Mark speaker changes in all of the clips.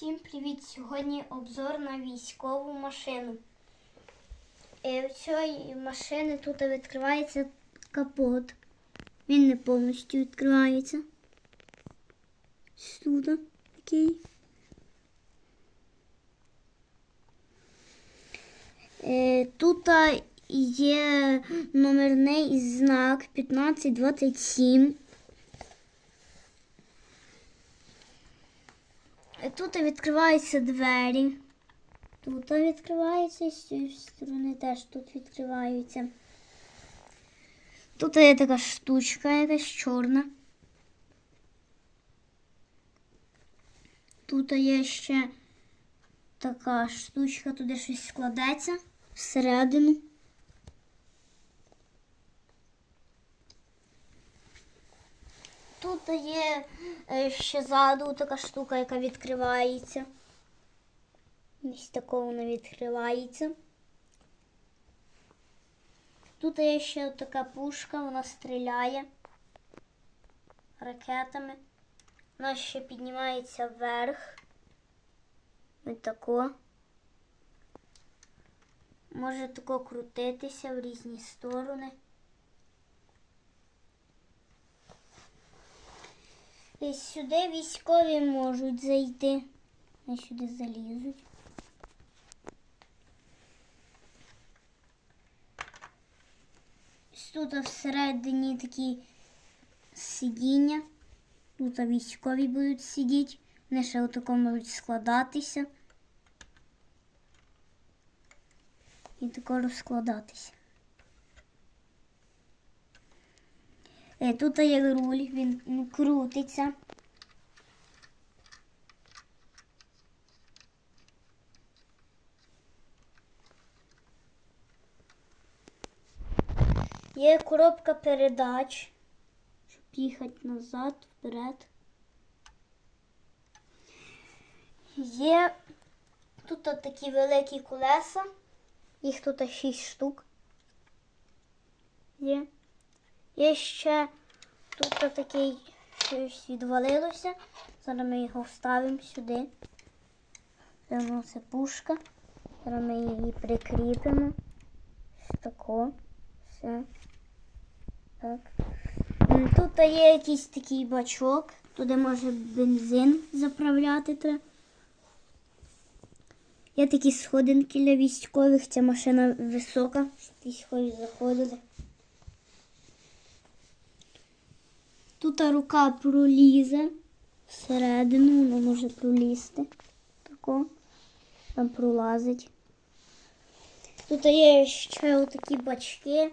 Speaker 1: Всім привіт! Сьогодні обзор на військову машину. Е, У цієї машини тут відкривається капот. Він не повністю відкривається. Тут такий. Е, Тут є номерний знак 1527. Тут відкриваються двері. Тут відкриваються, з цієї сторони теж тут відкриваються. Тут є така штучка, якась чорна. Тут є ще така штучка, туди щось складеться всередину. Тут є е, ще ззаду така штука, яка відкривається. Ось такого вона відкривається. Тут є ще така пушка, вона стріляє ракетами. Вона ще піднімається вверх. Ось тако. Може тако крутитися в різні сторони. І сюди військові можуть зайти. Вони сюди залізуть. Тут всередині такі сидіння. Тут військові будуть сидіти. Вони ще отако можуть складатися. І тако розкладатися. Тут є руль, він крутиться. Є коробка передач, щоб їхати назад, вперед. Є тут такі великі колеса. Їх тут 6 штук. Є. Є ще тут такий щось відвалилося. Зараз ми його вставимо сюди. Це пушка. Зараз ми її прикріпимо. Ось тако. Все. Так. Тут є якийсь такий бачок. Туди може бензин заправляти треба. Є такі сходинки для військових. Ця машина висока, щоб військові заходили. Тут рука пролізе всередину, вона може пролізти. Тако. Там пролазить. Тут є ще отакі бачки.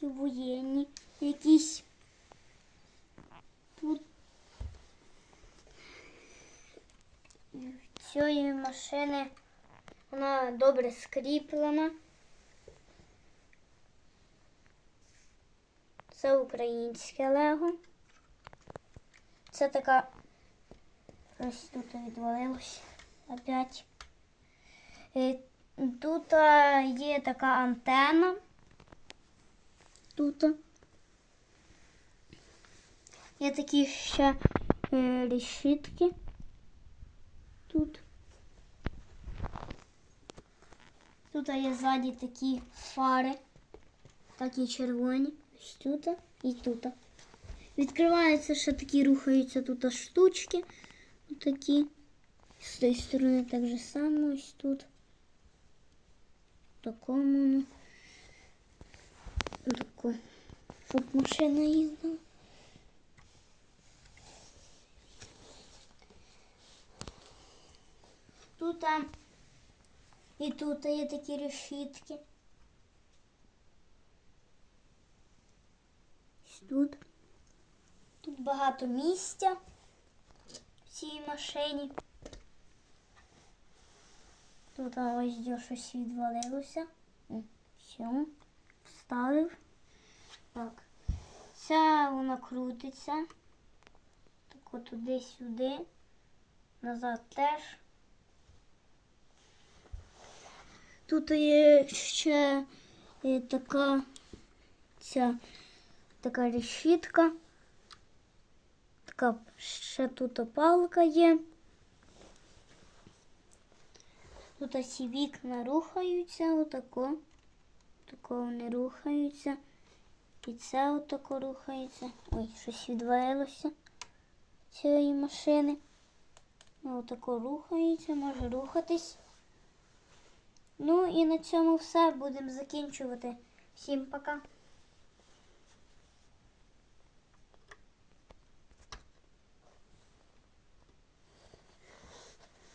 Speaker 1: Тут воєнні якісь. Тут цієї машини вона добре скріплена. Це українське лего. Це така. Ось тут відвалилось опять. Е, Тут є така антенна. Тут. Є такі ще е, решітки. Тут. Тут є ззаді такі фари. Такі червоні. Ось тут і тут. Відкриваються ще такі рухаються тут штучки. Отакі. З тієї сторони так же само ось тут. В такому. ну. Таку. Щоб машина їздила. Тут там і тут є такі решітки. Тут. Тут багато місця в цій машині. Тут ось де щось відвалилося. Все, вставив. Так. Ця вона крутиться. Так от туди-сюди. Назад теж. Тут є ще е, така ця така решітка. Така ще тут палка є. Тут ці вікна рухаються, отако. Тако вони рухаються. І це отако рухається. Ой, щось відвалилося цієї машини. Ну, отако рухається, може рухатись. Ну і на цьому все. Будемо закінчувати. Всім пока.